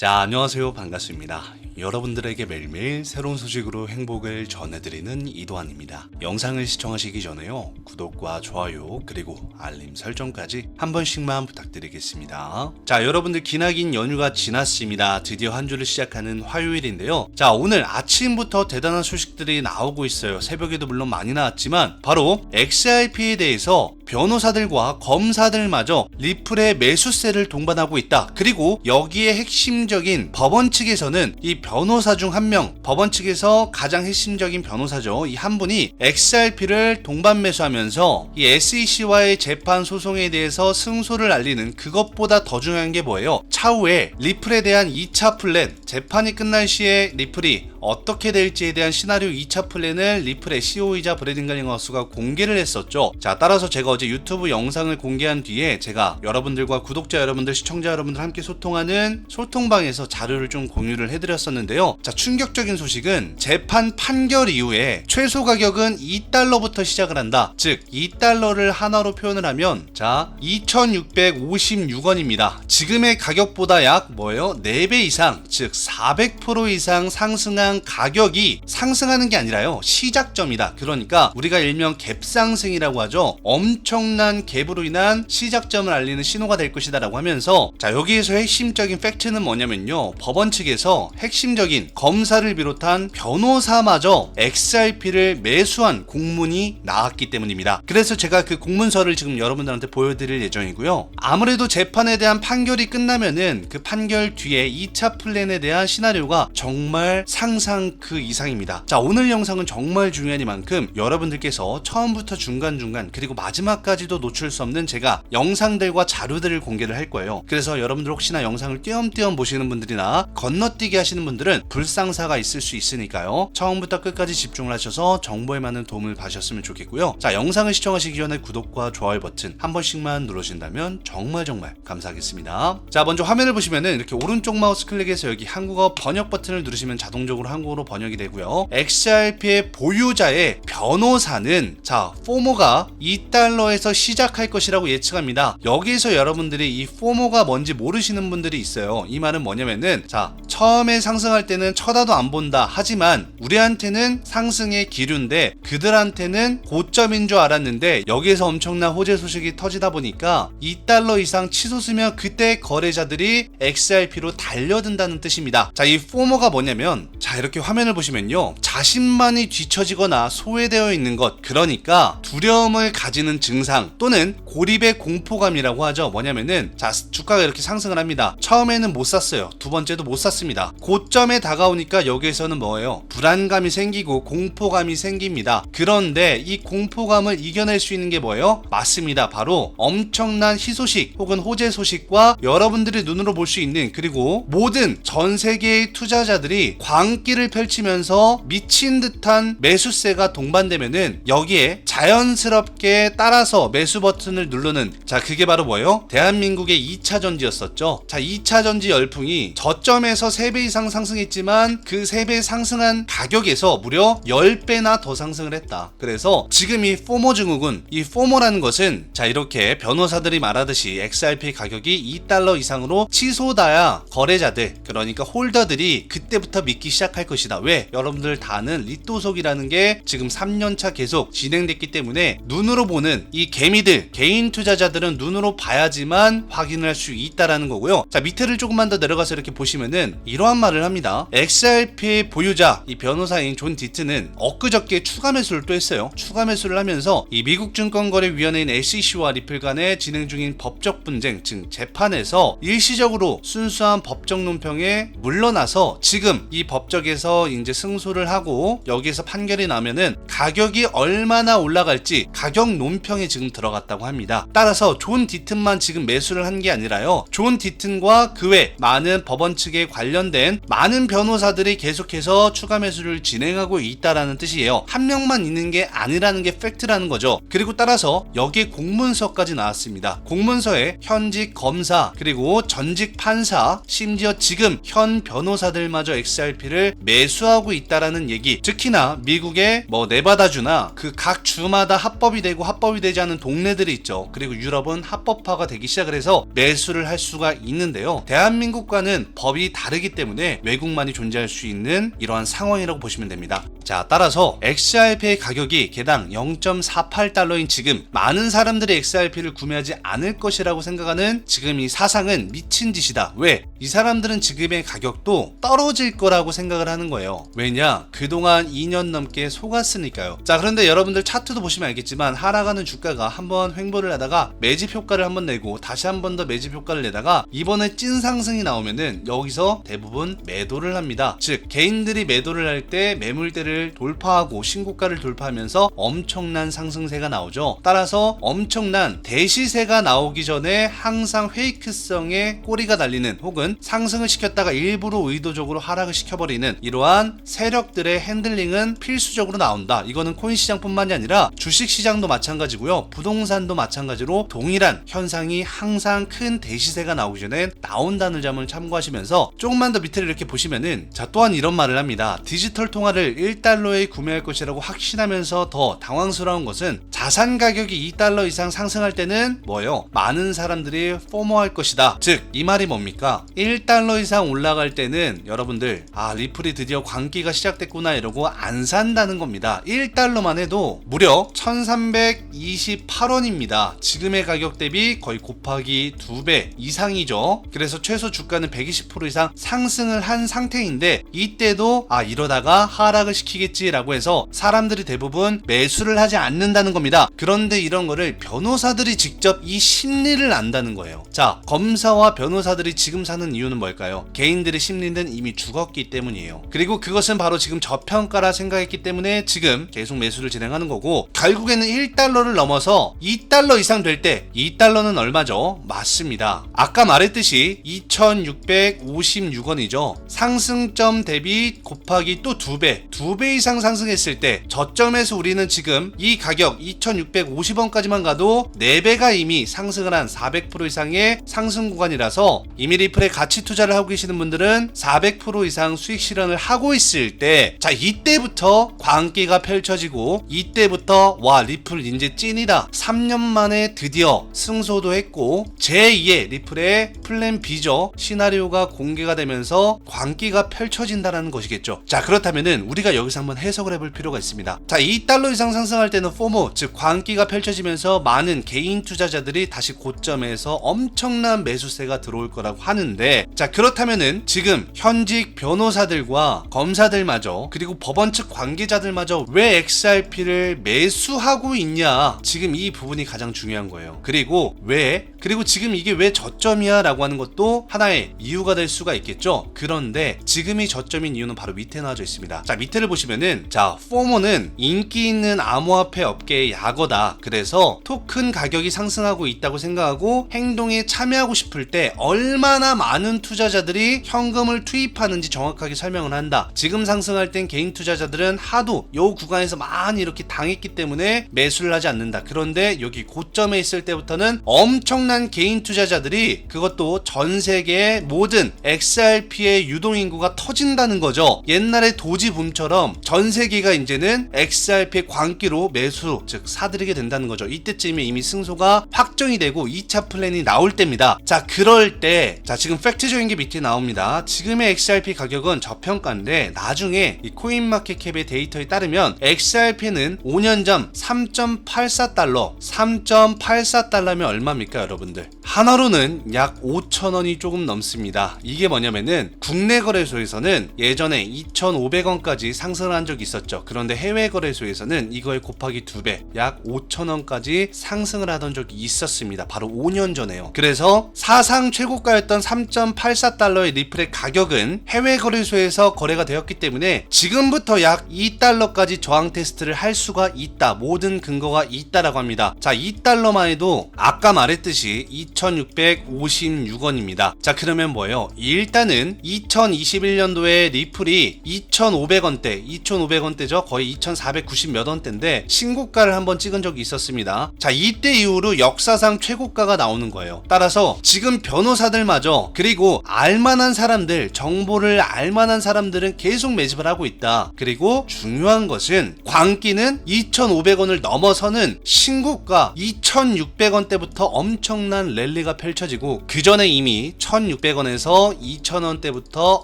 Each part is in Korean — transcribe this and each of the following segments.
자, 안녕하세요. 반갑습니다. 여러분들에게 매일매일 새로운 소식으로 행복을 전해드리는 이도환입니다. 영상을 시청하시기 전에요. 구독과 좋아요, 그리고 알림 설정까지 한 번씩만 부탁드리겠습니다. 자, 여러분들 기나긴 연휴가 지났습니다. 드디어 한 주를 시작하는 화요일인데요. 자, 오늘 아침부터 대단한 소식들이 나오고 있어요. 새벽에도 물론 많이 나왔지만, 바로 XRP에 대해서 변호사들과 검사들마저 리플의 매수세를 동반하고 있다. 그리고 여기에 핵심적인 법원 측에서는 이 변호사 중 한 명, 법원 측에서 가장 핵심적인 변호사죠. 이 한 분이 XRP를 동반 매수하면서 이 SEC와의 재판 소송에 대해서 승소를 알리는 그것보다 더 중요한 게 뭐예요? 차후에 리플에 대한 2차 플랜, 재판이 끝날 시에 리플이 어떻게 될지에 대한 시나리오 2차 플랜을 리플의 CEO이자 갈링하우스가 공개를 했었죠. 자, 따라서 제가 어제 유튜브 영상을 공개한 뒤에 제가 여러분들과 구독자 여러분들, 시청자 여러분들 함께 소통하는 소통방에서 자료를 좀 공유를 해드렸었는데요. 자, 충격적인 소식은 재판 판결 이후에 최소 가격은 2달러부터 시작을 한다. 즉, 2달러를 하나로 표현을 하면 자, 2,656원입니다. 지금의 가격보다 약 뭐예요? 4배 이상, 즉 400% 이상 상승한 가격이 상승하는 게 아니라요. 시작점이다. 그러니까 우리가 일명 갭상승이라고 하죠. 엄청난 갭으로 인한 시작점을 알리는 신호가 될 것이다라고 하면서 자, 여기에서 핵심적인 팩트는 뭐냐면요. 법원 측에서 핵심적인 검사를 비롯한 변호사마저 XRP를 매수한 공문이 나왔기 때문입니다. 그래서 제가 그 공문서를 지금 여러분들한테 보여드릴 예정이고요. 아무래도 재판에 대한 판결이 끝나면은 그 판결 뒤에 2차 플랜에 대한 시나리오가 정말 상상 그 이상입니다. 자, 오늘 영상은 정말 중요한 이만큼 여러분들께서 처음부터 중간중간 그리고 마지막까지도 놓칠 수 없는 제가 영상들과 자료들을 공개를 할 거예요. 그래서 여러분들 혹시나 영상을 띄엄띄엄 보시는 분들이나 건너뛰기 하시는 분들은 불상사가 있을 수 있으니까요. 처음부터 끝까지 집중을 하셔서 정보에 많은 도움을 받으셨으면 좋겠고요. 자, 영상을 시청하시기 전에 구독과 좋아요 버튼 한 번씩만 누르신다면 정말 정말 감사하겠습니다. 자, 먼저 화면을 보시면은 이렇게 오른쪽 마우스 클릭해서 여기 한국어 번역 버튼을 누르시면 자동적으로 한국어로 번역이 되고요. XRP의 보유자의 변호사는 자, 포모가 2달러에서 시작할 것이라고 예측합니다. 여기에서 여러분들이 이 포모가 뭔지 모르시는 분들이 있어요. 이 말은 뭐냐면은 자, 처음에 상승할 때는 쳐다도 안 본다. 하지만 우리한테는 상승의 기류인데 그들한테는 고점인 줄 알았는데 여기에서 엄청난 호재 소식이 터지다 보니까 2달러 이상 치솟으면 그때 거래자들이 XRP로 달려든다는 뜻입니다. 자, 이 포모가 뭐냐면 자, 이렇게 화면을 보시면요. 자신만이 뒤처지거나 소외되어 있는 것 그러니까 두려움을 가지는 증상 또는 고립의 공포감이라고 하죠. 뭐냐면은 자, 주가가 이렇게 상승을 합니다. 처음에는 못 샀어요. 두 번째도 못 샀습니다. 고점에 다가오니까 여기에서는 뭐예요? 불안감이 생기고 공포감이 생깁니다. 그런데 이 공포감을 이겨낼 수 있는 게 뭐예요? 맞습니다. 바로 엄청난 희소식 혹은 호재 소식과 여러분들이 눈으로 볼 수 있는 그리고 모든 전 세계의 투자자들이 광기 를 펼치면서 미친 듯한 매수세가 동반되면은 여기에 자연스럽게 따라서 매수 버튼을 누르는 자 그게 바로 뭐예요? 대한민국의 2차 전지였었죠. 자 2차 전지 열풍이 저점에서 3배 이상 상승했지만 그 3배 상승한 가격에서 무려 10배나 더 상승을 했다. 그래서 지금 이 포모 증후군 이 포모라는 것은 자 이렇게 변호사들이 말하듯이 XRP 가격이 2달러 이상으로 치솟아야 거래자들 그러니까 홀더들이 그때부터 믿기 시작할 것이다. 왜? 여러분들 다 아는 리또속이라는 게 지금 3년차 계속 진행됐기 때문에 눈으로 보는 이 개미들 개인 투자자들은 눈으로 봐야지만 확인을 할수 있다라는 거고요. 자 밑에를 조금만 더 내려가서 이렇게 보시면은 이러한 말을 합니다. XRP 보유자 이 변호사인 존 디트는 엊그저께 추가 매수를 또 했어요. 추가 매수를 하면서 이 미국 증권거래위원회인 SEC와 리플 간에 진행 중인 법적 분쟁 즉 재판에서 일시적으로 순수한 법적 논평에 물러나서 지금 이 법적에 서 이제 승소를 하고 여기에서 판결이 나면은 가격이 얼마나 올라갈지 가격 논평에 지금 들어갔다고 합니다. 따라서 존 디튼만 지금 매수를 한 게 아니라요. 존 디튼과 그 외 많은 법원 측에 관련된 많은 변호사들이 계속해서 추가 매수를 진행하고 있다라는 뜻이에요. 한 명만 있는 게 아니라는 게 팩트라는 거죠. 그리고 따라서 여기에 공문서까지 나왔습니다. 공문서에 현직 검사 그리고 전직 판사 심지어 지금 현 변호사들마저 XRP를 매수하고 있다라는 얘기. 특히나 미국의 뭐 네바다주나 그 각 주마다 합법이 되고 합법이 되지 않은 동네들이 있죠. 그리고 유럽은 합법화가 되기 시작을 해서 매수를 할 수가 있는데요. 대한민국과는 법이 다르기 때문에 외국만이 존재할 수 있는 이러한 상황이라고 보시면 됩니다. 자, 따라서 XRP의 가격이 개당 0.48달러인 지금 많은 사람들이 XRP를 구매하지 않을 것이라고 생각하는 지금 이 사상은 미친 짓이다. 왜? 이 사람들은 지금의 가격도 떨어질 거라고 생각을 하는 거예요. 왜냐? 그동안 2년 넘게 속았으니까요. 자, 그런데 여러분들 차트도 보시면 알겠지만 하락하는 주가가 한번 횡보를 하다가 매집 효과를 한번 내고 다시 한 번 더 매집 효과를 내다가 이번에 찐 상승이 나오면은 여기서 대부분 매도를 합니다. 즉 개인들이 매도를 할 때 매물대를 돌파하고 신고가를 돌파하면서 엄청난 상승세가 나오죠. 따라서 엄청난 대시세가 나오기 전에 항상 페이크성의 꼬리가 달리는 혹은 상승을 시켰다가 일부러 의도적으로 하락을 시켜버리는 이러한 세력들의 핸들링은 필수적으로 나온다. 이거는 코인 시장뿐만이 아니라 주식 시장도 마찬가지고요. 부동산도 마찬가지로 동일한 현상이 항상 큰 대시세가 나오기 전에 나온다는 점을 참고하시면서 조금만 더 밑을 이렇게 보시면은 자 또한 이런 말을 합니다. 디지털 통화를 1달러에 구매할 것이라고 확신하면서 더 당황스러운 것은 자산 가격이 2달러 이상 상승할 때는 뭐예요? 많은 사람들이 포모할 것이다. 즉 이 말이 뭡니까? 1달러 이상 올라갈 때는 여러분들 아 리플 이 드디어 광기가 시작됐구나 이러고 안 산다는 겁니다. 1달러만 해도 무려 1328원입니다. 지금의 가격 대비 거의 곱하기 2배 이상이죠. 그래서 최소 주가는 120% 이상 상승을 한 상태인데 이때도 아 이러다가 하락을 시키겠지라고 해서 사람들이 대부분 매수를 하지 않는다는 겁니다. 그런데 이런 거를 변호사들이 직접 이 심리를 안다는 거예요. 자, 검사와 변호사들이 지금 사는 이유는 뭘까요? 개인들의 심리는 이미 죽었기 때문이에요. 그리고 그것은 바로 지금 저평가라 생각했기 때문에 지금 계속 매수를 진행하는 거고 결국에는 1달러를 넘어서 2달러 이상 될 때 2달러는 얼마죠? 맞습니다. 아까 말했듯이 2656원이죠. 상승점 대비 곱하기 또 2배, 2배 이상 상승했을 때 저점에서 우리는 지금 이 가격 2650원까지만 가도 4배가 이미 상승을 한 400% 이상의 상승 구간이라서 이미 리플에 가치 투자를 하고 계시는 분들은 400% 이상 수익 실현 을 하고 있을 때 자 이때부터 광기가 펼쳐지고 이때부터 와 리플 이제 찐이다. 3년 만에 드디어 승소도 했고 제2의 리플의 플랜 B죠. 시나리오가 공개가 되면서 광기가 펼쳐진다는 것이겠죠. 자 그렇다면은 우리가 여기서 한번 해석을 해볼 필요가 있습니다. 자 2달러 이상 상승할 때는 포모 즉 광기가 펼쳐지면서 많은 개인 투자자들이 다시 고점에서 엄청난 매수세가 들어올 거라고 하는데 자 그렇다면은 지금 현직 변호사들과 검사들마저 그리고 법원 측 관계자들마저 왜 XRP를 매수하고 있냐? 지금 이 부분이 가장 중요한 거예요. 그리고 왜? 그리고 지금 이게 왜 저점이야? 라고 하는 것도 하나의 이유가 될 수가 있겠죠? 그런데 지금이 저점인 이유는 바로 밑에 나와져 있습니다. 자 밑에를 보시면은 자 포모는 인기 있는 암호화폐 업계의 약어다. 그래서 토큰 가격이 상승하고 있다고 생각하고 행동에 참여하고 싶을 때 얼마나 많은 투자자들이 현금을 투입하는지 정확하게 설명 을 한다 지금 상승할 땐 개인 투자자들은 하도 요 구간에서 많이 이렇게 당했기 때문에 매수를 하지 않는다 그런데 여기 고점에 있을 때부터는 엄청난 개인 투자자들이 그것도 전 세계의 모든 XRP의 유동 인구가 터진다는 거죠. 옛날에 도지 붐처럼 전 세계가 이제는 XRP의 광기로 매수, 즉 사들이게 된다는 거죠. 이때쯤에 이미 승소가 확정이 되고 2차 플랜이 나올 때입니다. 자, 그럴 때, 자, 지금 팩트적인 게 밑에 나옵니다. 지금의 XRP 가격은 저 평가인데 나중에 이 코인마켓캡의 데이터에 따르면 XRP는 5년 전 3.84달러, 3.84달러면 얼마입니까, 여러분들? 하나로는 약 5천원이 조금 넘습니다. 이게 뭐냐면은 국내 거래소에서는 예전에 2,500원까지 상승을 한 적이 있었죠. 그런데 해외 거래소에서는 이거에 곱하기 2배, 약 5천원까지 상승을 하던 적이 있었습니다. 바로 5년 전에요. 그래서 사상 최고가였던 3.84달러의 리플의 가격은 해외 거래소 에서 거래가 되었기 때문에 지금부터 약 2달러까지 저항 테스트를 할 수가 있다. 모든 근거가 있다라고 합니다. 자, 2달러만 해도 아까 말했듯이 2,656원입니다. 자, 그러면 뭐예요? 일단은 2021년도에 리플이 2,500원대, 2,500원대죠. 거의 2,490 몇 원대인데 신고가를 한번 찍은 적이 있었습니다. 자, 이때 이후로 역사상 최고가가 나오는 거예요. 따라서 지금 변호사들마저 그리고 알만한 사람들, 정보를 알만한 웬만한 사람들은 계속 매집을 하고 있다. 그리고 중요한 것은 광기는 2,500원을 넘어서는 신고가 2,600원대부터 엄청난 랠리가 펼쳐지고 그 전에 이미 1,600원에서 2,000원대부터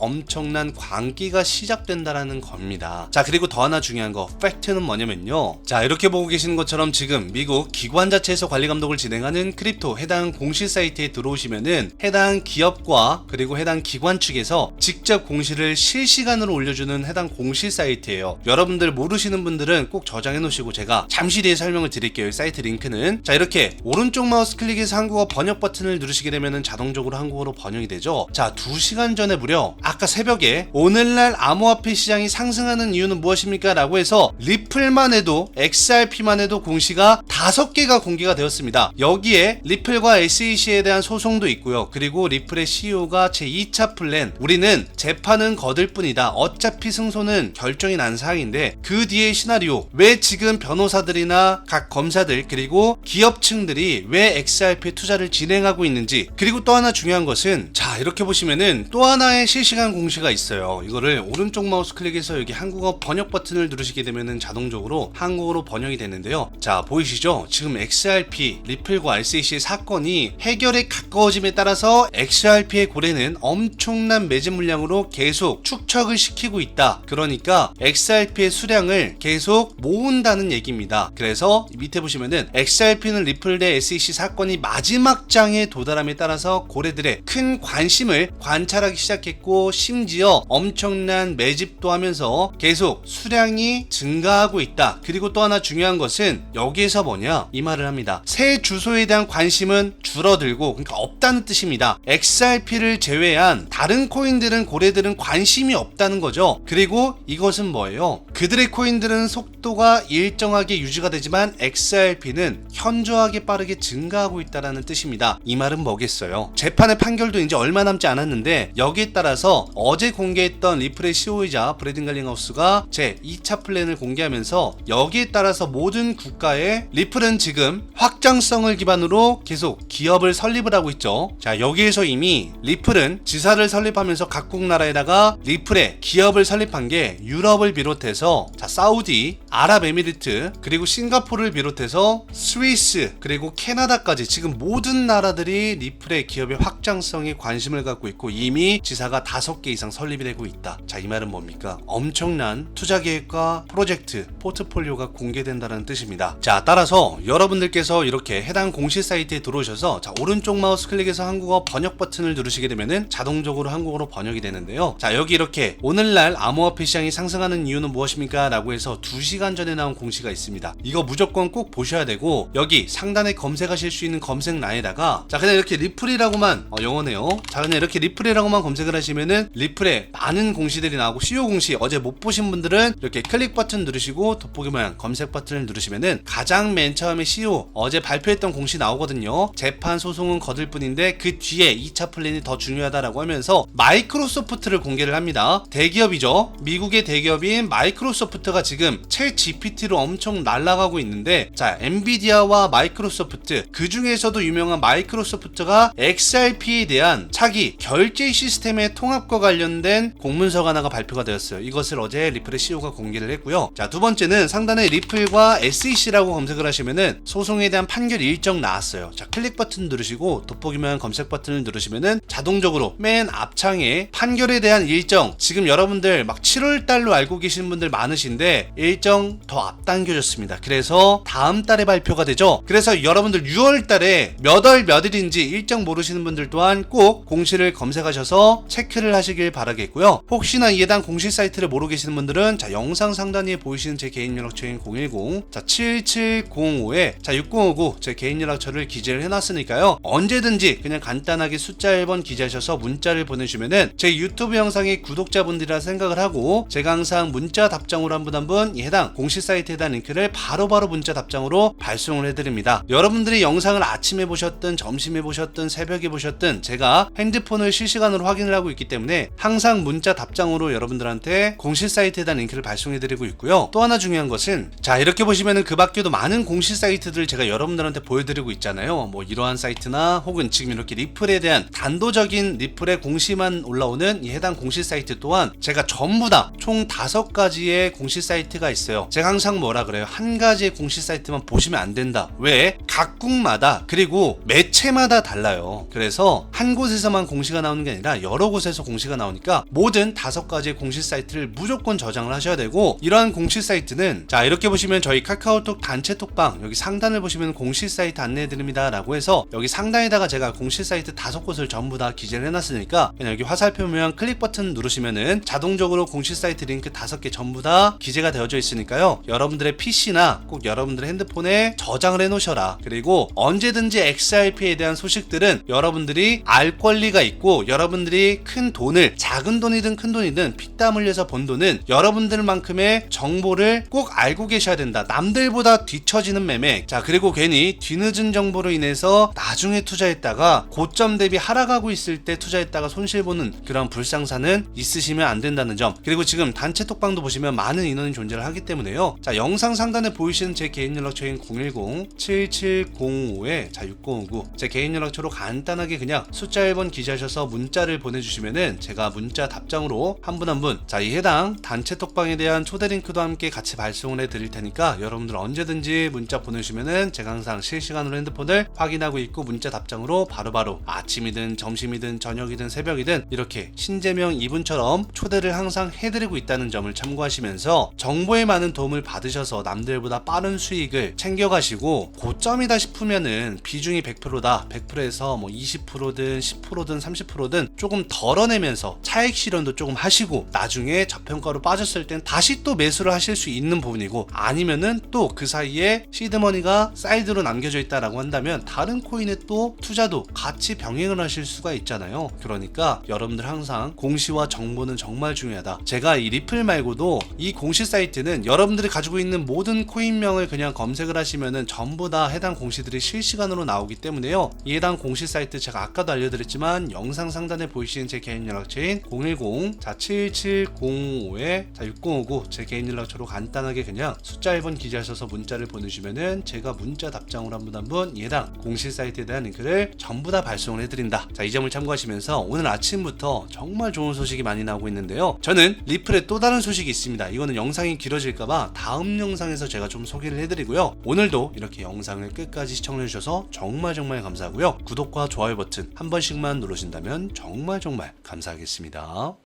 엄청난 광기가 시작된다라는 겁니다. 자 그리고 더 하나 중요한 거 팩트는 뭐냐면요. 자 이렇게 보고 계시는 것처럼 지금 미국 기관 자체에서 관리 감독을 진행하는 크립토 해당 공시 사이트에 들어오시면은 해당 기업과 그리고 해당 기관 측에서 직접 공시를 실시간으로 올려주는 해당 공시 사이트예요. 여러분들 모르시는 분들은 꼭 저장해 놓으시고 제가 잠시 뒤에 설명을 드릴게요. 이 사이트 링크는 자 이렇게 오른쪽 마우스 클릭해서 한국어 번역 버튼을 누르시게 되면은 자동적으로 한국어로 번역이 되죠. 자 2시간 전에 무려 아까 새벽에 오늘날 암호화폐 시장이 상승하는 이유는 무엇입니까? 라고 해서 리플만 해도 XRP만 해도 공시가 다섯 개가 공개가 되었습니다. 여기에 리플과 SEC에 대한 소송도 있고요. 그리고 리플의 CEO가 제 2차 플랜 우리는 재판은 거들 뿐이다. 어차피 승소는 결정이 난 사항인데 그 뒤의 시나리오 왜 지금 변호사들이나 각 검사들 그리고 기업층들이 왜 XRP 투자를 진행하고 있는지 그리고 또 하나 중요한 것은 자 이렇게 보시면은 또 하나의 실시간 공시가 있어요. 이거를 오른쪽 마우스 클릭해서 여기 한국어 번역 버튼을 누르시게 되면은 자동적으로 한국어로 번역이 되는데요. 자 보이시죠? 지금 XRP 리플과 RCC의 사건이 해결에 가까워짐에 따라서 XRP의 고래는 엄청난 매집 물량으로 계속 축적을 시키고 있다. 그러니까 XRP의 수량을 계속 모은다는 얘기입니다. 그래서 밑에 보시면은 XRP는 리플 대 SEC 사건이 마지막 장에 도달함에 따라서 고래들의 큰 관심을 관찰하기 시작했고 심지어 엄청난 매집도 하면서 계속 수량이 증가하고 있다. 그리고 또 하나 중요한 것은 여기에서 뭐냐 이 말을 합니다. 새 주소에 대한 관심은 줄어들고 그러니까 없다는 뜻입니다. XRP를 제외한 다른 코인들은 고래들은 관심 이 없다는 거죠. 그리고 이것은 뭐예요? 그들의 코인들은 속도가 일정하게 유지가 되지만 XRP는 현저하게 빠르게 증가하고 있다는 뜻입니다. 이 말은 뭐겠어요? 재판의 판결도 이제 얼마 남지 않았는데 여기에 따라서 어제 공개했던 리플의 CEO이자 브래든 갈링하우스가 제 2차 플랜을 공개하면서 여기에 따라서 모든 국가의 리플은 지금 확장성을 기반으로 계속 기업을 설립을 하고 있죠. 자 여기에서 이미 리플은 지사를 설립하면서 각국 나라에다가 리플의 기업을 설립한 게 유럽을 비롯해서 자 사우디, 아랍에미리트 그리고 싱가포르를 비롯해서 스위스 그리고 캐나다까지 지금 모든 나라들이 리플의 기업의 확장성에 관심을 갖고 있고 이미 지사가 다섯 개 이상 설립이 되고 있다. 자 이 말은 뭡니까? 엄청난 투자 계획과 프로젝트 포트폴리오가 공개된다는 뜻입니다. 자 따라서 여러분들께서 이렇게 해당 공시 사이트에 들어오셔서 자 오른쪽 마우스 클릭해서 한국어 번역 버튼을 누르시게 되면은 자동적으로 한국어로 번역이 되는데요. 자 여기 이렇게 오늘날 암호화폐 시장이 상승하는 이유는 무엇입니까? 라고 해서 2시간 전에 나온 공시가 있습니다. 이거 무조건 꼭 보셔야 되고 여기 상단에 검색하실 수 있는 검색란에다가 자 그냥 이렇게 리플이라고만 어, 영어네요. 자 그냥 이렇게 리플이라고만 검색을 하시면은 리플에 많은 공시들이 나오고 CEO 공시 어제 못 보신 분들은 이렇게 클릭 버튼 누르시고 돋보기 모양 검색 버튼을 누르시면은 가장 맨 처음에 CEO 어제 발표했던 공시 나오거든요. 재판 소송은 거들 뿐인데 그 뒤에 2차 플랜이 더 중요하다라고 하면서 마이크로소프트를 공개를 합니다. 대기업이죠. 미국의 대기업인 마이크로소프트가 지금 챗 GPT로 엄청 날아가고 있는데 자 엔비디아와 마이크로소프트 그 중에서도 유명한 마이크로소프트가 XRP에 대한 차기 결제 시스템의 통합과 관련된 공문서가 하나가 발표가 되었어요. 이것을 어제 리플의 CEO가 공개를 했고요. 자 두 번째는 상단에 리플과 SEC라고 검색을 하시면은 소송에 대한 판결 일정 나왔어요. 자 클릭 버튼 누르시고 돋보기만 검색 버튼을 누르시면은 자동적으로 맨 앞창에 판결에 대한 일정 지금 여러분들 막 7월 달로 알고 계시는 분들 많으신데 일정 더 앞당겨졌습니다. 그래서 다음 달에 발표가 되죠. 그래서 여러분들 6월 달에 몇 월 몇일인지 일정 모르시는 분들 또한 꼭 공시를 검색하셔서 체크를 하시길 바라겠고요. 혹시나 이 해당 공시 사이트를 모르고 계시는 분들은 자 영상 상단에 보이시는 제 개인 연락처인 010 자 7705에 자 6059 제 개인 연락처를 기재를 해놨으니까요. 언제든지 그냥 간단하게 숫자 1번 기재하셔서 문자를 보내주면은 제 유튜브 영상의 구독자분들이라 생각을 하고 제가 항상 문자 답장으로 한 분 한분이 해당 공시 사이트에 대한 링크를 바로 바로 문자 답장으로 발송을 해드립니다. 여러분들이 영상을 아침에 보셨든 점심에 보셨든 새벽에 보셨든 제가 핸드폰을 실시간으로 확인을 하고 있기 때문에 항상 문자 답장으로 여러분들한테 공시 사이트에 대한 링크를 발송해드리고 있고요. 또 하나 중요한 것은 자 이렇게 보시면은 그 밖에도 많은 공시 사이트들 제가 여러분들한테 보여드리고 있잖아요. 뭐 이러한 사이트나 혹은 지금 이렇게 리플에 대한 단도적인 리플의 공시만 올라오는 이 해당 공시 사이트 또한 제가 전부 다총 다섯 가지의 공시 사이트가 있어요. 제가 항상 뭐라 그래요? 한 가지의 공시 사이트만 보시면 안 된다. 왜? 각국마다 그리고 매체마다 달라요. 그래서 한 곳에서만 공시가 나오는 게 아니라 여러 곳에서 공시가 나오니까 모든 다섯 가지의 공시 사이트를 무조건 저장을 하셔야 되고 이러한 공시 사이트는 자 이렇게 보시면 저희 카카오톡 단체 톡방 여기 상단을 보시면 공시 사이트 안내해 드립니다 라고 해서 여기 상단에다가 제가 공시 사이트 다섯 곳을 전부 다 기재를 해놨으니까 그냥 여기 화살표 모양 클릭 버튼 누르시면은 자동적으로 공시 사이트 링크 다섯 개 전부 다 기재가 되어져 있으니까 요. 여러분들의 PC나 꼭 여러분들의 핸드폰에 저장을 해 놓으셔라. 그리고 언제든지 XRP에 대한 소식들은 여러분들이 알 권리가 있고 여러분들이 큰 돈을 작은 돈이든 큰 돈이든 피땀 흘려서 번 돈은 여러분들만큼의 정보를 꼭 알고 계셔야 된다. 남들보다 뒤처지는 매매. 자 그리고 괜히 뒤늦은 정보로 인해서 나중에 투자했다가 고점 대비 하락하고 있을 때 투자했다가 손실 보는 그런 불상사는 있으시면 안 된다는 점. 그리고 지금 단체 톡방도 보시면 많은 인원이 존재를 하기 때문에 요 자 영상 상단에 보이시는 제 개인 연락처인 010-7705에 자 6059. 제 개인 연락처로 간단하게 그냥 숫자 1번 기재하셔서 문자를 보내주시면은 제가 문자 답장으로 한 분 한 분, 자, 이 해당 단체 톡방에 대한 초대 링크도 함께 같이 발송을 해 드릴 테니까 여러분들 언제든지 문자 보내주시면은 제가 항상 실시간으로 핸드폰을 확인하고 있고 문자 답장으로 바로바로 아침이든 점심이든 저녁이든 새벽이든 이렇게 신재명 이분처럼 초대를 항상 해드리고 있다는 점을 참고하시면서 정보에 많은 도움을 받으셔서 남들보다 빠른 수익을 챙겨가시고 고점이다 싶으면은 비중이 100%다 100%에서 뭐 20%든 10%든 30%든 조금 덜어내면서 차익 실현도 조금 하시고 나중에 저평가로 빠졌을 땐 다시 또 매수를 하실 수 있는 부분이고 아니면은 또 그 사이에 시드머니가 사이드로 남겨져 있다라고 한다면 다른 코인에 또 투자도 같이 병행을 하실 수가 있잖아요. 그러니까 여러분들 항상 공시와 정보는 정말 중요하다. 제가 이 리플 말고도 이 공시 사이트는 여러분들이 가지고 있는 모든 코인명을 그냥 검색을 하시면은 전부 다 해당 공시들이 실시간으로 나오기 때문에요. 이 해당 공시 사이트 제가 아까도 알려드렸지만 영상 상단에 보이시는 제 개인 연락처인 010자 7705에 자6059 제 개인 연락처로 간단하게 그냥 숫자 1번 기재하셔서 문자를 보내주시면은 제가 문자 답장으로 한 분 한 분 예당 공시 사이트에 대한 링크를 전부 다 발송을 해드린다. 자 이 점을 참고하시면서 오늘 아침부터 정말 좋은 소식이 많이 나오고 있는데요. 저는 리플에 또 다른 소식이 있습니다. 이거는 영상이 길어질 까봐 다음 영상에서 제가 좀 소개를 해드리고요. 오늘도 이렇게 영상을 끝까지 시청해주셔서 정말 정말 감사하고요. 구독과 좋아요 버튼 한 번씩만 누르신다면 정말 정말 감사하겠습니다